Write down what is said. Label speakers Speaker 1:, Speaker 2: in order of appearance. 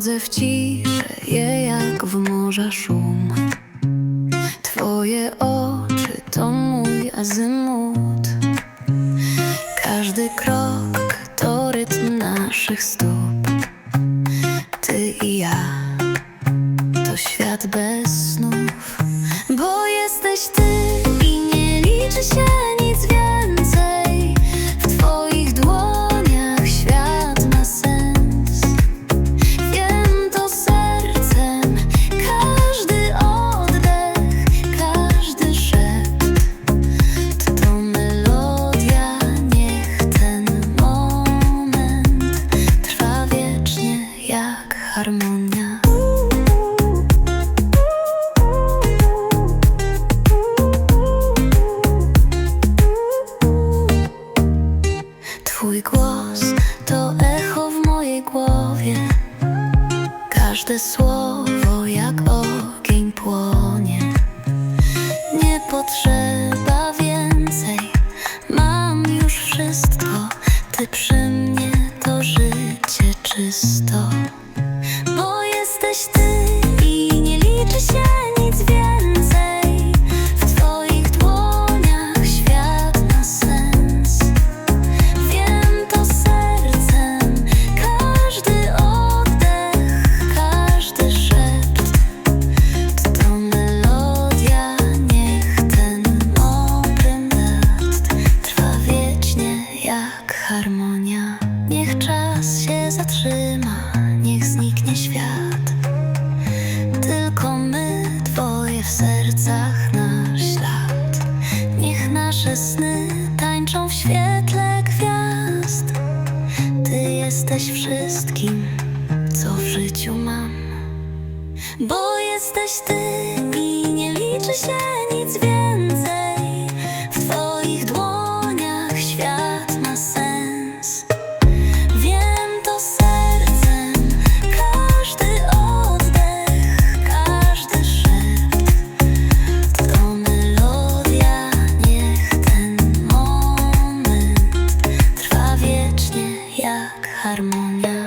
Speaker 1: Wchodzę w ciszę, je jak w morza szum. Twoje oczy to mój azymut. Każdy krok to rytm naszych stóp. Ty i ja to świat bez snów Bo jesteś ty i nie liczy się Każde słowo jak ogień płonie. Nie potrzeba więcej. Mam już wszystko. Ty przy mnie to życie czysto. Bo jesteś ty i nie liczy się niech zniknie świat. Tylko my, dwoje w sercach nasz ślad. Niech nasze sny tańczą w świetle gwiazd. Ty jesteś wszystkim, co w życiu mam. Bo jesteś ty i nie liczy się on the